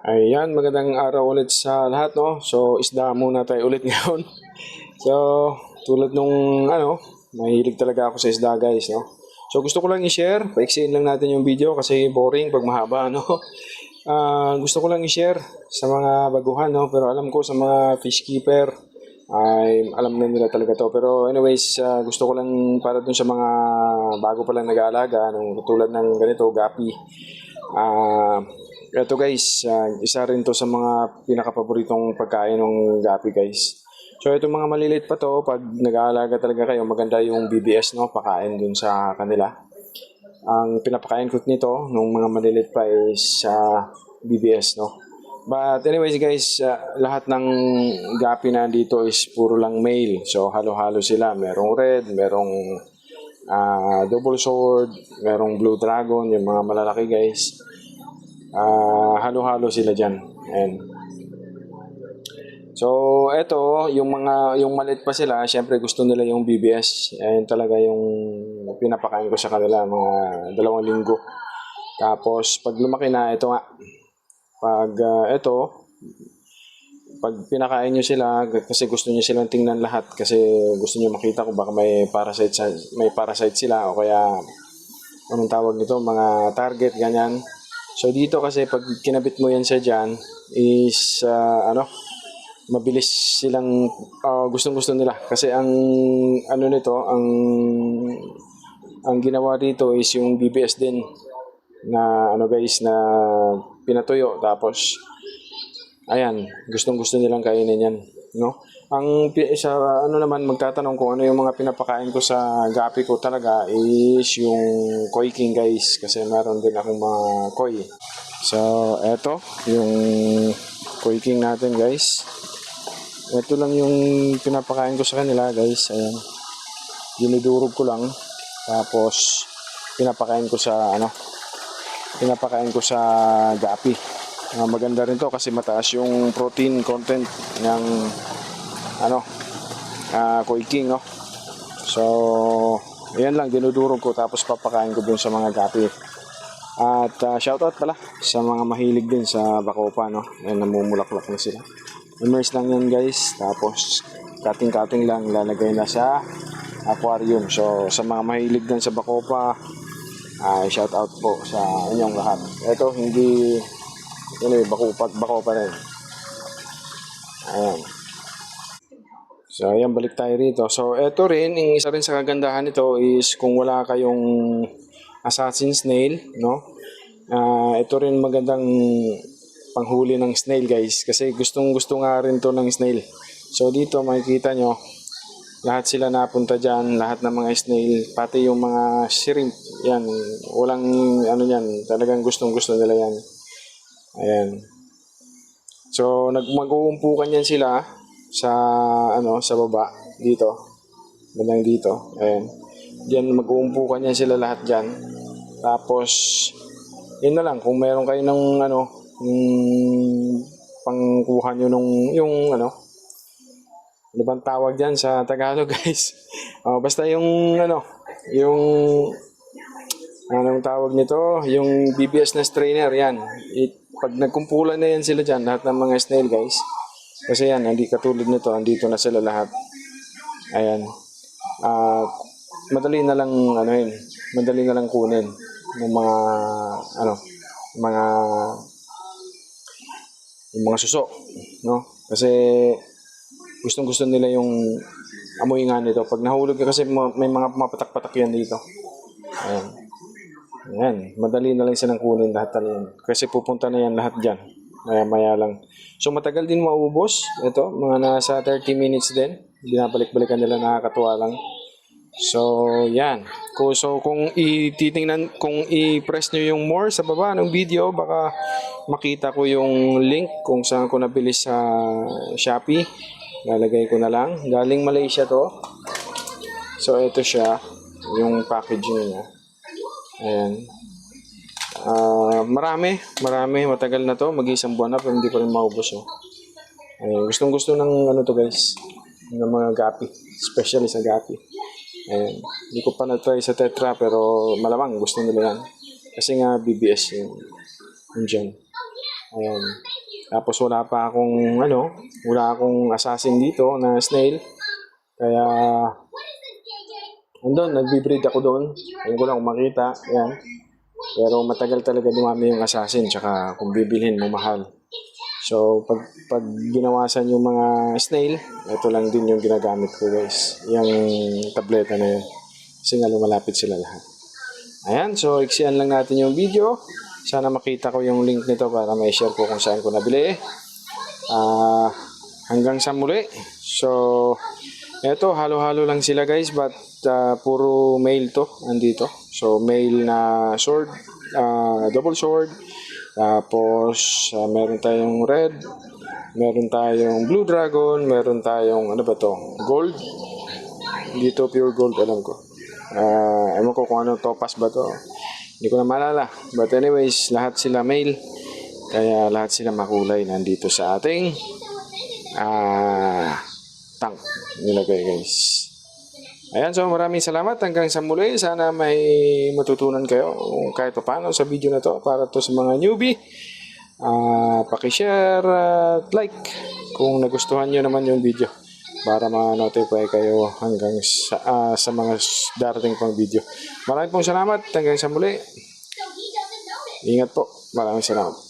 Ayan, magandang araw ulit sa lahat, no? So, isda muna tayo ulit ngayon. So, tulad nung, ano, mahilig talaga ako sa isda, guys, no? So, gusto ko lang i-share. Paiksiin lang natin yung video kasi boring pag mahaba, no? Ah, gusto ko lang i-share sa mga baguhan, no? Pero alam ko sa mga fish keeper, ay alam na nila talaga to. Pero anyways, ah, gusto ko lang para dun sa mga bago pa lang nag-aalaga, ng tulad ng ganito, gapi. Ah, ito guys, ah, isa rin to sa mga pinakapaboritong pagkain ng gapi guys. So itong mga maliliit pa to, pag nag-aalaga talaga kayo, maganda yung BBS no, pakain dun sa kanila. Ang pinapakain ko nito nung mga maliliit pa is sa BBS no. But anyways guys, ah, lahat ng gapi na dito is puro lang male. So halo-halo sila, merong red, merong ah, double sword, merong blue dragon, yung mga malalaki guys. Ah, halo-halo sila diyan. Ayan. So, eto, yung mga, yung malit pa sila, syempre gusto nila yung BBS. Ayan talaga yung pinapakain ko sa kanila, mga dalawang linggo. Tapos, pag lumaki na, ito nga. Pag, ah, eto, pag pinakain nyo sila, kasi gusto nyo silang tingnan lahat, kasi gusto nyo makita kung baka may parasite, may parasite sila, o kaya, anong tawag nito, mga target, ganyan. So, dito kasi, pag kinabit mo yan sa dyan, is, ah, ano, mabilis silang gustong gusto nila. Kasi ang ano nito ang ang ginawa dito is yung BBS din na ano guys na pinatuyo. Tapos ayan gustong gusto nilang kainin yan no ang sa ano naman magtatanong kung ano yung mga pinapakain ko sa gapi ko talaga is yung koi king guys kasi meron din akong mga koi so eto yung koi king natin guys ito lang yung pinapakain ko sa kanila guys. Ayan. Dinidurog ko lang. Tapos pinapakain ko sa ano. Pinapakain ko sa gapi. Ah, maganda rin to kasi mataas yung protein content ng ano ah koi king no. So ayan lang dinudurog ko tapos papakain ko dun sa mga gapi. At ah, shoutout pala sa mga mahilig din sa Bacopa no. Ayan namumulaklak na sila. Immerse lang yan guys. Tapos cutting-cutting lang lalagay na sa aquarium. So sa mga mahilig din sa Bacopa, ay shout out po sa inyong lahat. Ito hindi yun eh, Bacopa, Bacopa rin. Ayan. So ayan, balik tayo rito. So ito rin, yung isa rin sa kagandahan nito is kung wala kayong assassin snail, no? Ah, ito rin magandang panghuli ng snail guys. Kasi gustong gusto nga rin to ng snail. So dito makikita nyo lahat sila napunta dyan lahat ng mga snail pati yung mga shrimp. Yan walang ano yan talagang gustong gusto nila yan. Ayan. So nag mag-uumpukan yan sila sa ano sa baba dito. Bandang dito ayan. Diyan mag-uumpukan yan sila lahat dyan tapos yun na lang kung meron kayo ng ano yung pangkuha nyo nung yung ano ano bang tawag dyan sa Tagalog guys? Oh, basta yung ano yung anong tawag nito? Yung BBS na strainer yan. It, pag nagkumpulan na yan sila dyan lahat ng mga snail guys kasi yan hindi katulad nito andito na sila lahat ayan Ah, madali na lang ano yun madali na lang kunin ng mga ano mga yung mga suso, no? Kasi gustong gusto nila yung amoy nga nito. Pag nahulog ka kasi ma- may mga mapatak-patak yan dito. Ayan. Ayan. Madali na lang silang kunin lahat na yan. Kasi pupunta na yan lahat dyan. Maya maya lang. So matagal din maubos. Ito, mga nasa 30 minutes din. Binabalik-balikan nila nakakatuwa lang. So, yan. So, kung ititingnan, kung i-press nyo yung more sa baba ng video, baka makita ko yung link kung saan ko nabili sa Shopee. Lalagay ko na lang. Galing Malaysia to. So, ito siya. Yung packaging niya. Ayan. Ah, marami. Marami. Matagal na to. Mag-isang buwan na pero hindi ko rin maubos. Oh. Ayan. Gustong gusto ng ano to guys. Ng mga gapi. Especially sa gapi. Ayan. Hindi ko pa na-try sa Tetra pero malamang gusto nila yan. Kasi nga BBS yung, yung dyan. Ayan. Tapos wala pa akong ano, wala akong assassin dito na snail. Kaya andun, nagbe-breed ako doon. Ayun ko lang makita. Yan. Pero matagal talaga dumami yung assassin tsaka kung bibilhin mo mahal. So, pag, pag ginawasan yung mga snail, ito lang din yung ginagamit ko guys. Yung tableta na yun. Kasi nga lumalapit sila lahat. Ayan, so iksian lang natin yung video. Sana makita ko yung link nito para may share ko kung saan ko nabili. Ah, hanggang sa muli. So, eto, halo-halo lang sila guys, but ah, puro male to, andito. So, male na sword, ah, double sword. Tapos, ah, meron tayong red, meron tayong blue dragon, meron tayong, ano ba to, gold. Dito pure gold, alam ko. Ah, ewan ko kung ano topaz ba to. Hindi ko na maalala. But anyways, lahat sila male. Kaya lahat sila makulay nandito sa ating ah tank nilagay guys. Ayan, so maraming salamat hanggang sa muli. Sana may matutunan kayo kahit pa paano sa video na to para to sa mga newbie. Ah, paki-share at like kung nagustuhan nyo naman yung video para ma-notify kayo hanggang sa, ah, sa mga darating pang video. Maraming pong salamat hanggang sa muli. Ingat po. Maraming salamat.